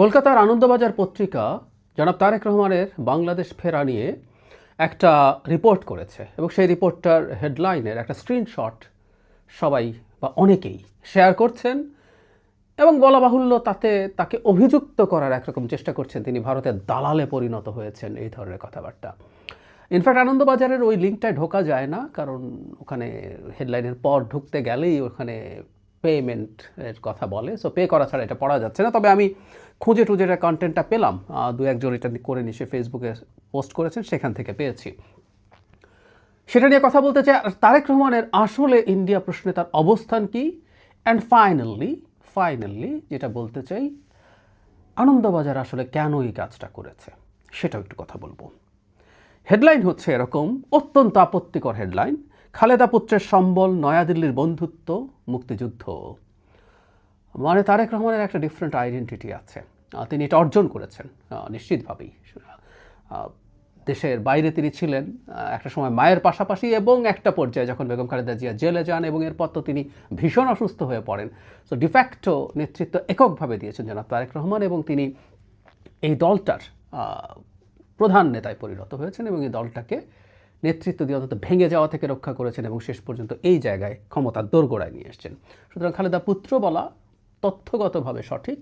কলকাতার আনন্দবাজার পত্রিকা জনাব তারেক রহমানের বাংলাদেশ ফেরা নিয়ে একটা রিপোর্ট করেছে এবং সেই রিপোর্টটার হেডলাইনের একটা স্ক্রিনশট সবাই বা অনেকেই শেয়ার করছেন এবং বলা বাহুল্য তাতে তাকে অভিযুক্ত করার একরকম চেষ্টা করছেন তিনি। ভারতের দালালে পরিণত হয়েছেন এই ধরনের কথাবার্তা। ইনফ্যাক্ট আনন্দবাজারের ওই লিঙ্কটায় ঢোকা যায় না, কারণ ওখানে হেডলাইনের পর ঢুকতে গেলেই ওখানে পেমেন্টের কথা বলে সো পে করা ছাড়া এটা পড়া যাচ্ছে না। তবে আমি খুঁজে টুজে কন্টেন্টটা পেলাম। দু একজন এটা করে নিয়ে সে ফেসবুকে পোস্ট করেছেন, সেখান থেকে পেয়েছি। সেটা নিয়ে কথা বলতে চাই তারেক রহমানের আসলে ইন্ডিয়া প্রশ্নে তার অবস্থান কি? অ্যান্ড ফাইনালি ফাইনালি যেটা বলতে চাই, আনন্দবাজার আসলে কেন এই কাজটা করেছে? সেটাও একটু কথা বলব। হেডলাইন হচ্ছে এরকম, অত্যন্ত আপত্তিকর হেডলাইন খালেদা পুত্রের সম্বল, নয়াদিল্লির বন্ধুত্ব, মুক্তিযুদ্ধ। মানে তারেক রহমানের একটা ডিফারেন্ট আইডেন্টিটি আছে। তিনি এটা অর্জন করেছেন নিশ্চিতভাবেই। দেশের বাইরে তিনি ছিলেন একটা সময় মায়ের পাশাপাশি এবং একটা পর্যায়ে যখন বেগম খালেদা জিয়া জেলে যান এবং এরপর তো তিনি ভীষণ অসুস্থ হয়ে পড়েন। সো ডিফ্যাক্টো নেতৃত্ব এককভাবে দিয়েছেন জনাব তারেক রহমান এবং তিনি এই দলটার প্রধান নেতায় পরিণত হয়েছেন এবং এই দলটাকে নেতৃত্ব দিয়ে অন্তত ভেঙে যাওয়া থেকে রক্ষা করেছেন এবং শেষ পর্যন্ত এই জায়গায় ক্ষমতার দোরগোড়ায় নিয়ে এসেছেন। সুতরাং খালেদা পুত্র বলা তথ্যগতভাবে সঠিক,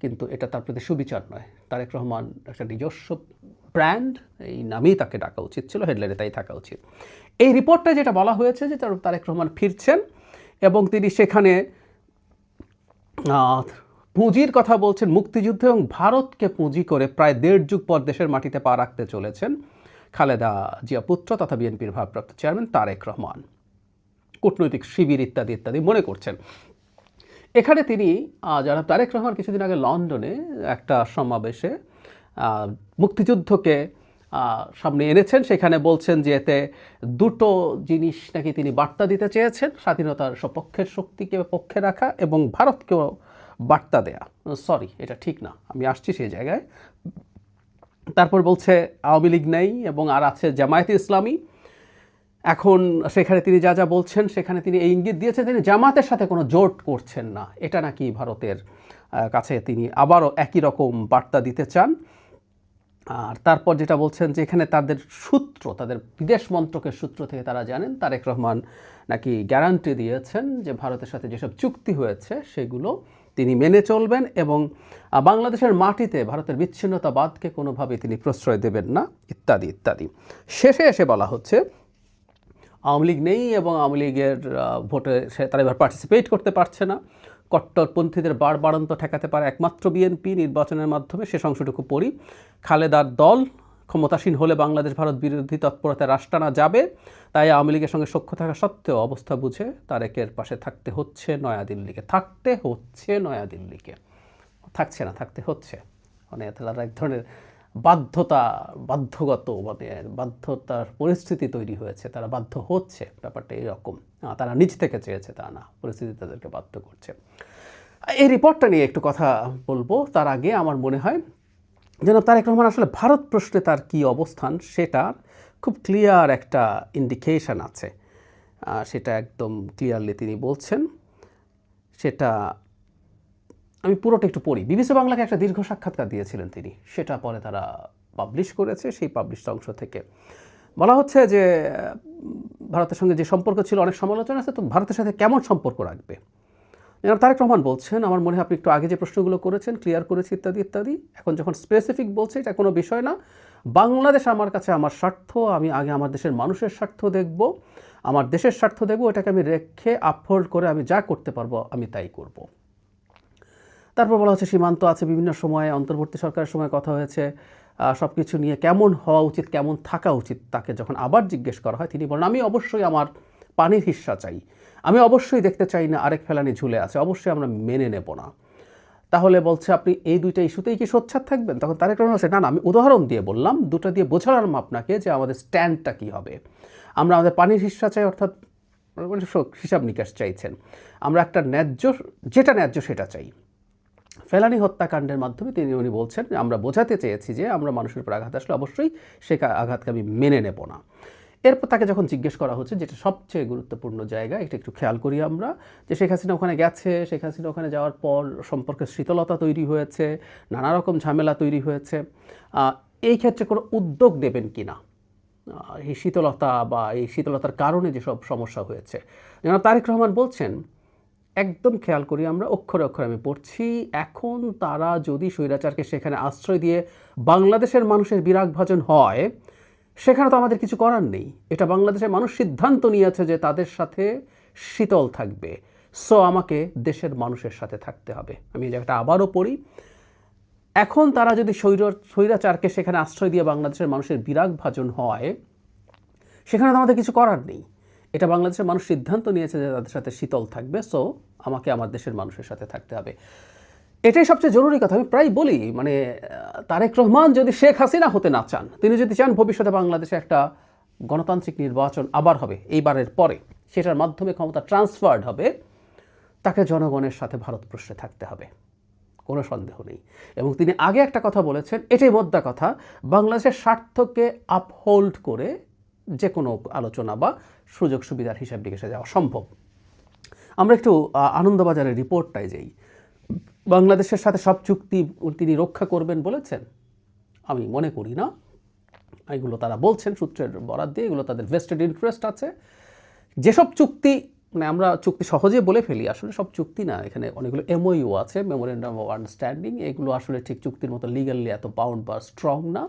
কিন্তু এটা তার প্রতি সুবিচার নয়। তারেক রহমান একটা নিজস্ব ব্র্যান্ড, এই নামেই তাকে ডাকা উচিত ছিল, হেডলাইনে তাই থাকা উচিত। এই রিপোর্টটা যেটা বলা হয়েছে যে তার তারেক রহমান ফিরছেন এবং তিনি সেখানে পুঁজির কথা বলছেন, মুক্তিযুদ্ধ এবং ভারতকে পুঁজি করে প্রায় দেড় যুগ পর দেশের মাটিতে পা রাখতে চলেছেন খালেদা জিয়া পুত্র তথা বিএনপির ভারপ্রাপ্ত চেয়ারম্যান তারেক রহমান। কূটনৈতিক শিবির ইত্যাদি ইত্যাদি মনে করছেন। এখানে তিনি যারা তারেক রহমান কিছুদিন আগে লন্ডনে একটা সমাবেশে মুক্তিযুদ্ধকে সামনে এনেছেন। সেখানে বলছেন যে এতে দুটো জিনিস নাকি তিনি বার্তা দিতে চেয়েছেন, স্বাধীনতার সপক্ষের শক্তিকে পক্ষে রাখা এবং ভারতকেও বার্তা দেয়া। সরি, এটা ঠিক না, আমি আসছি সেই জায়গায়। তারপর বলছে, আওয়ামী লীগ নেই এবং আর আছে জামায়াতে ইসলামী। এখন সেখানে তিনি যা যা বলছেন, সেখানে তিনি এই ইঙ্গিত দিয়েছেন তিনি জামাতের সাথে কোনো জোট করছেন না। এটা নাকি ভারতের কাছে তিনি আবারও একই রকম বার্তা দিতে চান। আর তারপর যেটা বলছেন যে এখানে তাদের সূত্র, তাদের বিদেশ মন্ত্রকের সূত্র থেকে তারা জানেন, তারেক রহমান নাকি গ্যারান্টি দিয়েছেন যে ভারতের সাথে যেসব চুক্তি হয়েছে, সেগুলো তিনি মেনে চলবেন এবং বাংলাদেশের মাটিতে ভারতের বিচ্ছিন্নতাবাদকে কোনোভাবে তিনি প্রশ্রয় দেবেন না, ইত্যাদি ইত্যাদি। শেষে এসে বলা হচ্ছে আওয়ামী লীগ নেই এবং আওয়ামী লীগের ভোটে সে তারা এবার পার্টিসিপেট করতে পারছে না। কট্টরপন্থীদের বার বাড়ন্ত ঠেকাতে পারে একমাত্র বিএনপি। নির্বাচনের মাধ্যমে সে অংশটুকু পড়ি। খালেদার দল ক্ষমতাসীন হলে বাংলাদেশ ভারত বিরোধী তৎপরতায় রাষ্ট্রানা যাবে। তাই আওয়ামী লীগের সঙ্গে সখ্য থাকা সত্ত্বেও অবস্থা বুঝে তারেকের পাশে থাকতে হচ্ছে নয়াদিল্লিকে। থাকতে হচ্ছে নয়াদিল্লিকে। থাকছে না, থাকতে হচ্ছে। মানে এক ধরনের বাধ্যতা, বাধ্যগত মানে বাধ্যতার পরিস্থিতি তৈরি হয়েছে, তারা বাধ্য হচ্ছে ব্যাপারটা এরকম। তারা নিজ থেকে চেয়েছে তা না, পরিস্থিতি তাদেরকে বাধ্য করছে। এই রিপোর্টটা নিয়ে একটু কথা বলব, তার আগে আমার মনে হয় যেন তারেক রহমান, আসলে ভারত প্রশ্নে তার কী অবস্থান সেটার খুব ক্লিয়ার একটা ইন্ডিকেশন আছে। সেটা একদম ক্লিয়ারলি তিনি বলছেন। সেটা আমি পুরোটা একটু পড়ি। বিবিসি বাংলাকে একটা দীর্ঘ সাক্ষাৎকার দিয়েছিলেন তিনি। সেটা পরে তারা পাবলিশ করেছে, সেই পাবলিশ অংশ থেকে। বলা হচ্ছে যে, ভারতের সঙ্গে যে সম্পর্ক ছিল, অনেক সমালোচনা আছে, তো ভারতের সাথে কেমন সম্পর্ক রাখবে? যেমন তারেক রহমান বলছেন, আমার মনে হয় আপনি একটু আগে যে প্রশ্নগুলো করেছেন ক্লিয়ার করেছি, ইত্যাদি ইত্যাদি, এখন যখন স্পেসিফিক বলছে, এটা কোনো বিষয় না। বাংলাদেশ আমার কাছে আমার স্বার্থ, আমি আগে আমার দেশের মানুষের স্বার্থ দেখব। আমার দেশের স্বার্থ দেখব, এটাকে আমি রেখে আফোর্ড করে আমি যা করতে পারব, আমি তাই করব। তারপর বলা হচ্ছে সীমান্ত আছে, বিভিন্ন সময়ে, অন্তর্বর্তী সরকারের সময় কথা হয়েছে। সব কিছু নিয়ে কেমন হওয়া উচিত, কেমন থাকা উচিত তাকে যখন আবার জিজ্ঞেস করা হয়, তিনি বলেন, আমি অবশ্যই আমার পানির হিস্সা চাই। আমি অবশ্যই দেখতে চাই না আরেক ফেলানি ঝুলে আছে, অবশ্যই আমরা মেনে নেব না। তাহলে বলছে, আপনি এই দুইটা ইস্যুতেই কি সোচ্চার থাকবেন? তখন তারেক রহমান বলছে, না না, আমি উদাহরণ দিয়ে বললাম, দুটো দিয়ে বোঝালাম আপনাকে যে আমাদের স্ট্যান্ডটা কী হবে। আমরা আমাদের পানির হিস্সা চাই, অর্থাৎ হিসাব নিকাশ চাইছেন। আমরা একটা ন্যায্য, যেটা ন্যায্য সেটা চাই। ফেলানি হত্যাকাণ্ডের মাধ্যমে তিনি উনি বলছেন, আমরা বোঝাতে চেয়েছি যে আমরা মানুষের উপর আঘাত আসলে অবশ্যই সে আঘাতকে আমি মেনে নেব না। এরপর তাকে যখন জিজ্ঞেস করা হচ্ছে, যেটা সবচেয়ে গুরুত্বপূর্ণ জায়গা, এটা একটু খেয়াল করি আমরা, যে শেখ হাসিনা ওখানে গেছে, শেখ হাসিনা ওখানে যাওয়ার পর সম্পর্কে শীতলতা তৈরি হয়েছে, নানা রকম ঝামেলা তৈরি হয়েছে। এই ক্ষেত্রে কোনো উদ্যোগ নেবেন কি না? এই শীতলতা বা এই শীতলতার কারণে যেসব সমস্যা হয়েছে। যেন তারেক রহমান বলছেন একদম খেয়াল করি আমরা, অক্ষরে অক্ষরে আমি পড়ছি। এখন তারা যদি স্বৈরাচারকে সেখানে আশ্রয় দিয়ে বাংলাদেশের মানুষের বিরাগ ভাজন হয়, সেখানে তো আমাদের কিছু করার নেই। এটা বাংলাদেশের মানুষ সিদ্ধান্ত নিয়েছে যে তাদের সাথে শীতল থাকবে। সো আমাকে দেশের মানুষের সাথে থাকতে হবে। আমি এই জায়গাটা আবারও পড়ি। এখন তারা যদি স্বৈর, স্বৈরাচারকে সেখানে আশ্রয় দিয়ে বাংলাদেশের মানুষের বিরাগ ভাজন হয়, সেখানে তো আমাদের কিছু করার নেই। এটা বাংলাদেশের মানুষ সিদ্ধান্ত নিয়েছে যে তাদের সাথে শীতল থাকবে সো আমাকে আমার দেশের মানুষের সাথে থাকতে হবে। এটাই সবচেয়ে জরুরি কথা, আমি প্রায় বলি মানে তারেক রহমান যদি শেখ হাসিনা হতে না চান, তিনি যদি চান ভবিষ্যতে বাংলাদেশে একটা গণতান্ত্রিক নির্বাচন আবার হবে, এইবারের পরে, সেটার মাধ্যমে ক্ষমতা ট্রান্সফার্ড হবে, তাকে জনগণের সাথে ভারতবর্ষে থাকতে হবে, কোনো সন্দেহ নেই। এবং তিনি আগে একটা কথা বলেছেন, এটাই মোদ্দা কথা, বাংলাদেশের স্বার্থকে আপহোল্ড করে যে কোনো আলোচনা বা সুযোগ সুবিধার হিসাব নিকেশে যাওয়া সম্ভব। আমরা একটু আনন্দবাজারের রিপোর্টটাই যাই বাংলাদেশের সাথে সব চুক্তি তিনি রক্ষা করবেন বলেছেন? আমি মনে করি না। এগুলো তারা বলছেন, সূত্রের বরাদ দিয়ে। এগুলো তাদের ভেস্টেড ইন্টারেস্ট আছে। যেসব চুক্তি মানে আমরা চুক্তি সহজে বলে ফেলি, আসলে সব চুক্তি না। এখানে অনেকগুলো এমওইউ আছে মেমোরেন্ডাম অফ আন্ডারস্ট্যান্ডিং এগুলো আসলে ঠিক চুক্তির মতো লিগালি এত বাউন্ড বা স্ট্রং না।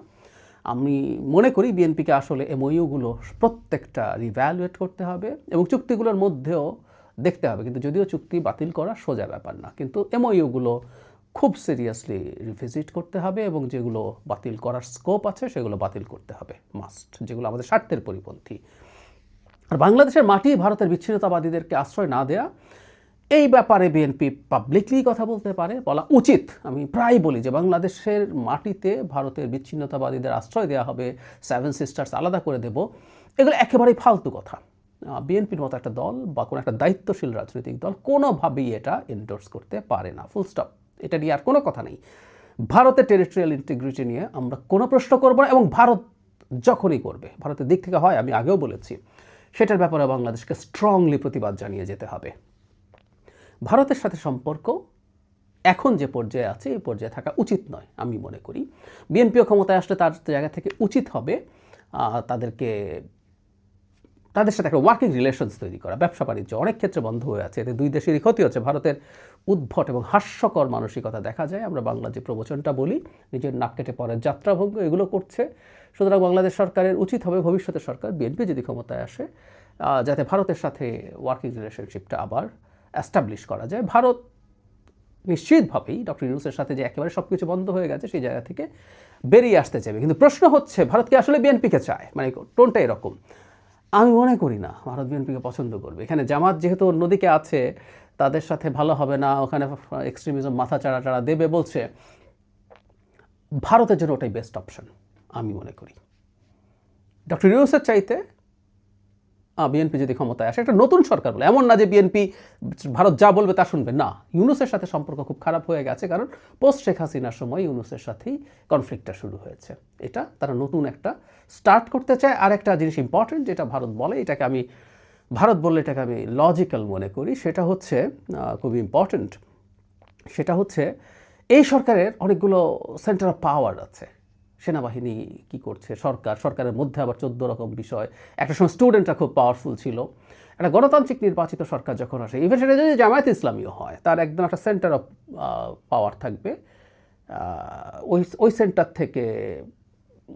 আমি মনে করি বিএনপিকে আসলে এমওইউগুলো প্রত্যেকটা রিভ্যালুয়েট করতে হবে এবং চুক্তিগুলোর মধ্যেও দেখতে হবে। কিন্তু যদিও চুক্তি বাতিল করা সোজা ব্যাপার না, কিন্তু এমওইউগুলো খুব সিরিয়াসলি রিভিজিট করতে হবে এবং যেগুলো বাতিল করার স্কোপ আছে সেগুলো বাতিল করতে হবে মাস্ট যেগুলো আমাদের স্বার্থের পরিপন্থী। আর বাংলাদেশের মাটি ভারতের বিচ্ছিন্নতাবাদীদেরকে আশ্রয় না দেয়া এই ব্যাপারে বিএনপি পাবলিকলি কথা বলতে পারে, বলা উচিত। আমি প্রায় বলি যে বাংলাদেশের মাটিতে ভারতের বিচ্ছিন্নতাবাদীদের আশ্রয় দেওয়া হবে সেভেন সিস্টার্স আলাদা করে দেব। এগুলো একেবারেই ফালতু কথা। বিএনপির মতো একটা দল বা কোনো একটা দায়িত্বশীল রাজনৈতিক দল কোনোভাবেই এটা এন্ডোর্স করতে পারে না। ফুল স্টপ এটা নিয়ে আর কোনো কথা নেই। ভারতের টেরিটোরিয়াল ইন্টিগ্রিটি নিয়ে আমরা কোনো প্রশ্ন করব না এবং ভারত যখনই করবে, ভারতের দিক থেকে হয়, আমি আগেও বলেছি, সেটার ব্যাপারে বাংলাদেশকে স্ট্রংলি প্রতিবাদ জানিয়ে যেতে হবে। ভারতের সাথে সম্পর্ক এখন যে পর্যায়ে আছে, এই পর্যায়ে থাকা উচিত নয়, আমি মনে করি। বিএনপিও ক্ষমতায় আসলে তার জায়গা থেকে উচিত হবে তাদেরকে, তাদের সাথে একটা ওয়ার্কিং রিলেশনস তৈরি করা। ব্যবসা বাণিজ্য অনেক ক্ষেত্রে বন্ধ হয়ে আছে, এতে দুই দেশেরই ক্ষতি হচ্ছে। ভারতের উদ্ভট এবং হাস্যকর মানসিকতা দেখা যায়, আমরা বাংলা যে প্রবচনটা বলি, নিজের নাক কেটে পরের যাত্রাভঙ্গ, এগুলো করছে। সুতরাং বাংলাদেশ সরকারের উচিত হবে, ভবিষ্যতের সরকার বিএনপি যদি ক্ষমতায় আসে যাতে ভারতের সাথে ওয়ার্কিং রিলেশনশিপটা আবার অ্যাস্টাবলিশ করা যায়। ভারত নিশ্চিতভাবেই ডক্টর ইউনুসের সাথে যে একেবারে সব কিছু বন্ধ হয়ে গেছে, সেই জায়গা থেকে বেরিয়ে আসতে চাইবে। কিন্তু প্রশ্ন হচ্ছে ভারতকে আসলে বিএনপিকে চায়? মানে টোনটা এরকম। আমি মনে করি না, ভারত বিএনপিকে পছন্দ করবে। এখানে জামাত যেহেতু অন্যদিকে আছে, তাদের সাথে ভালো হবে না, ওখানে এক্সট্রিমিজম মাথা চাড়া চাড়া দেবে বলছে, ভারতের জন্য ওটাই বেস্ট অপশন আমি মনে করি। ডক্টর ইউনুসের চাইতে বিএনপি যদি ক্ষমতায় আসে, একটা নতুন সরকার বলে, এমন না যে বিএনপি ভারত যা বলবে তা শুনবে। না, ইউনুসের সাথে সম্পর্ক খুব খারাপ হয়ে গেছে, কারণ পোস্ট শেখ হাসিনার সময় ইউনুসের সাথেই কনফ্লিক্টটা শুরু হয়েছে। এটা তারা নতুন একটা স্টার্ট করতে চায়। আর একটা জিনিস ইম্পর্টেন্ট যেটা ভারত বলে, এটাকে আমি, ভারত বললে এটাকে আমি লজিক্যাল মনে করি, সেটা হচ্ছে খুবই ইম্পর্টেন্ট সেটা হচ্ছে এই সরকারের অনেকগুলো সেন্টার অফ পাওয়ার আছে। সেনাবাহিনী কি করছে? সরকার, সরকারের মধ্যে আবার চোদ্দ রকম বিষয়। একটা সময় স্টুডেন্টরা খুব পাওয়ারফুল ছিল। একটা গণতান্ত্রিক নির্বাচিত সরকার যখন আসে ইভেন সেটা যদি জামায়াত ইসলামীও হয়, তার একদম একটা সেন্টার অফ পাওয়ার থাকবে। ওই ওই সেন্টার থেকে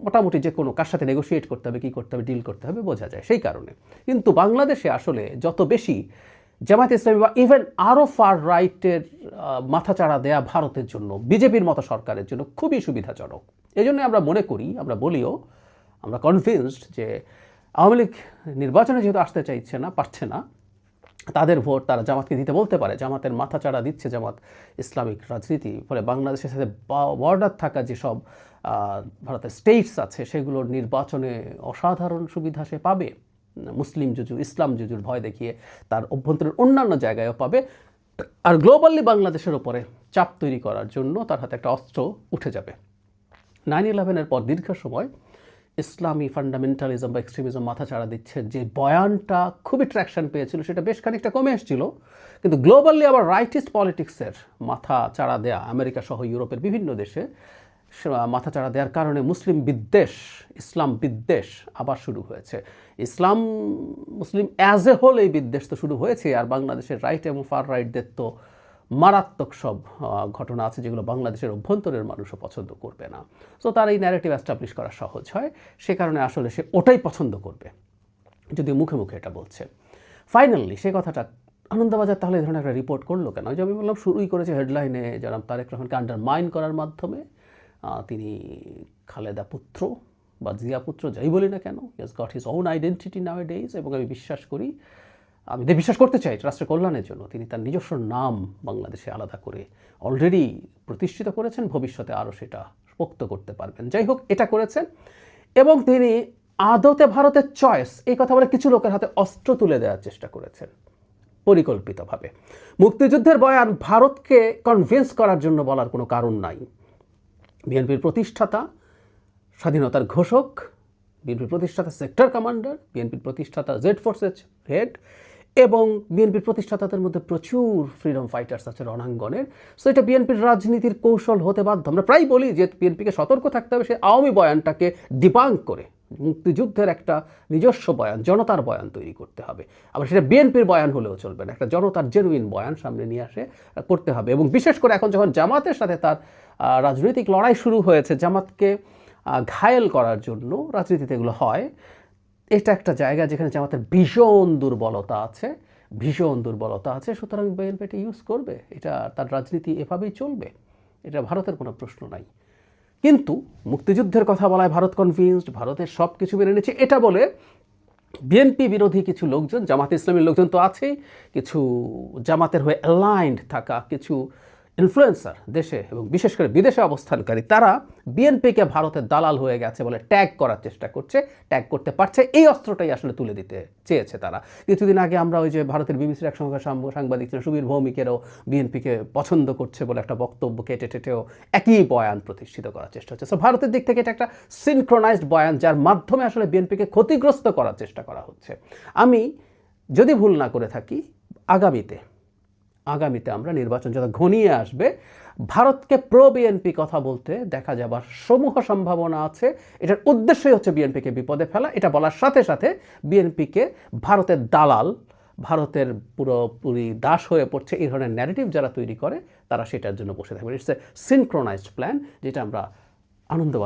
মোটামুটি যে কোনো কার সাথে নেগোশিয়েট করতে হবে, কী করতে হবে ডিল করতে হবে, বোঝা যায় সেই কারণে। কিন্তু বাংলাদেশে আসলে যত বেশি জামায়াত ইসলামী বা ইভেন আরও ফার রাইটের মাথাচাড়া দেয়া ভারতের জন্য, বিজেপির মতো সরকারের জন্য খুবই সুবিধাজনক। এই জন্য আমরা মনে করি, আমরা বলিও, আমরা কনভিন্সড যে আওয়ামী লীগ নির্বাচনে যেহেতু আসতে চাইছে না, পারছে না, তাদের ভোট তারা জামাতকে দিতে বলতে পারে। জামাতের মাথা চাড়া দিচ্ছে জামাত ইসলামিক রাজনীতি, ফলে বাংলাদেশের সাথে বর্ডার থাকা যেসব ভারতের স্টেটস আছে, সেগুলোর নির্বাচনে অসাধারণ সুবিধা সে পাবে। মুসলিম জুজু ইসলাম জুজুর ভয় দেখিয়ে তার অভ্যন্তরের অন্যান্য জায়গায়ও পাবে। আর গ্লোবালি বাংলাদেশের ওপরে চাপ তৈরি করার জন্য তার হাতে একটা অস্ত্র উঠে যাবে। নাইন ইলেভেনের পর দীর্ঘ সময় ইসলামী ফান্ডামেন্টালিজম বা এক্সট্রিমিজম মাথাচাড়া দিচ্ছে। যে বয়ানটা খুবই ট্র্যাকশন পেয়েছিল, সেটা বেশ খানিকটা কমে এসেছিল। কিন্তু গ্লোবালি আবার রাইটিস্ট পলিটিক্সের মাথা চাড়া দেয়া, আমেরিকা সহ ইউরোপের বিভিন্ন দেশে মাথা চাড়া দেওয়ার কারণে মুসলিম বিদ্বেষ, ইসলাম বিদ্বেষ আবার শুরু হয়েছে। ইসলাম মুসলিম অ্যাজ এ হোল এই বিদ্বেষ তো শুরু হয়েছে, আর বাংলাদেশের রাইট এবং ফার রাইটদের তো মারাত্মক সব ঘটনা আছে যেগুলো বাংলাদেশের অভ্যন্তরের মানুষও পছন্দ করবে না। সো তার এই ন্যারেটিভ অ্যাস্টাবলিশ করা সহজ হয়। সে কারণে আসলে সে ওটাই পছন্দ করবে। যদি মুখে মুখে এটা বলছে। ফাইনালি সে কথাটা, আনন্দবাজার তাহলে এই ধরনের একটা রিপোর্ট করল কেন? যে আমি বললাম, শুরুই করেছে হেডলাইনে যারা তারেক রহমানকে আন্ডারমাইন করার মাধ্যমে। তিনি খালেদা পুত্র বা জিয়া পুত্র, যাই বলি না কেন yes got his own identity nowadays এবং আমি বিশ্বাস করি আমি বিশ্বাস করতে চাই রাষ্ট্রের কল্যাণের জন্য। তিনি তার নিজস্ব নাম বাংলাদেশে আলাদা করে অলরেডি প্রতিষ্ঠিত করেছেন, ভবিষ্যতে আরও সেটা পোক্ত করতে পারবেন। যাই হোক, এটা করেছেন এবং তিনি আদতে ভারতের চয়েস এই কথা বলে কিছু লোকের হাতে অস্ত্র তুলে দেওয়ার চেষ্টা করেছেন, পরিকল্পিতভাবে। মুক্তিযুদ্ধের বয়ান ভারতকে কনভিন্স করার জন্য বলার কোনো কারণ নাই। বিএনপির প্রতিষ্ঠাতা, স্বাধীনতার ঘোষক, বিএনপির প্রতিষ্ঠাতা সেক্টর কমান্ডার বিএনপির প্রতিষ্ঠাতা জেড ফোর্সের হেড এবং বিএনপির প্রতিষ্ঠাতাদের মধ্যে প্রচুর ফ্রিডম ফাইটার্স আছে রণাঙ্গনের। সো এটা বিএনপির রাজনীতির কৌশল হতে বাধ্য। আমরা প্রায় বলি যে বিএনপিকে সতর্ক থাকতে হবে, সে আওয়ামী বয়ানটাকে ডিবাঙ্ক করে। মুক্তিযুদ্ধের একটা নিজস্ব বয়ান, জনতার বয়ান তৈরি করতে হবে। আবার সেটা বিএনপির বয়ান হলেও চলবে না, একটা জনতার জেনুইন বয়ান সামনে নিয়ে আসে, করতে হবে। এবং বিশেষ করে এখন যখন জামাতের সাথে তার রাজনৈতিক লড়াই শুরু হয়েছে, জামাতকে ঘায়েল করার জন্য রাজনীতিতে এগুলো হয় এটা একটা জায়গা যেখানে জামাতের ভীষণ দুর্বলতা আছে, ভীষণ দুর্বলতা আছে, সুতরাং বিএনপি এটা ইউজ করবে। এটা তার রাজনীতি এভাবেই চলবে। এটা ভারতের কোনো প্রশ্ন নাই। কিন্তু মুক্তিযুদ্ধের কথা বলায় ভারত কনভিন্সড ভারতের সব কিছু মেনে নিচ্ছে এটা বলে বিএনপি বিরোধী কিছু লোকজন, জামাত ইসলামের লোকজন তো আছেই, কিছু জামাতের হয়ে অ্যালাইন্ড থাকা, কিছু ইনফ্লুয়েন্সার দেশে এবং বিশেষ করে বিদেশে অবস্থানকারী, তারা বিএনপিকে ভারতের দালাল হয়ে গেছে বলে ট্যাগ করার চেষ্টা করছে, ট্যাগ করতে পারছে, এই অস্ত্রটাই আসলে তুলে দিতে চেয়েছে তারা। কিছুদিন আগে আমরা ওই যে ভারতের বিবিসির এক সাংবাদিক ছিলেন সুবীর ভৌমিকেরও বিএনপিকে পছন্দ করছে বলে একটা বক্তব্য কেটে টেটেও একই বয়ান প্রতিষ্ঠিত করার চেষ্টা হচ্ছে। সো ভারতের দিক থেকে এটা একটা সিনক্রোনাইজড বয়ান, যার মাধ্যমে আসলে বিএনপিকে ক্ষতিগ্রস্ত করার চেষ্টা করা হচ্ছে। আমি যদি ভুল না করে থাকি, আগামীতে আগামীতে আমরা নির্বাচন যত ঘনিয়ে আসবে, ভারতকে প্রো বিএনপি কথা বলতে দেখা যাবার সমূহ সম্ভাবনা আছে। এটার উদ্দেশ্যই হচ্ছে বিএনপিকে বিপদে ফেলা। এটা বলার সাথে সাথে বিএনপিকে ভারতের দালাল, ভারতের পুরোপুরি দাস হয়ে পড়ছে। এই ধরনের ন্যারেটিভ যারা তৈরি করে, তারা সেটার জন্য বসে থাকবে। ইটস এ সিনক্রোনাইজড প্ল্যান যেটা আমরা আনন্দবাদ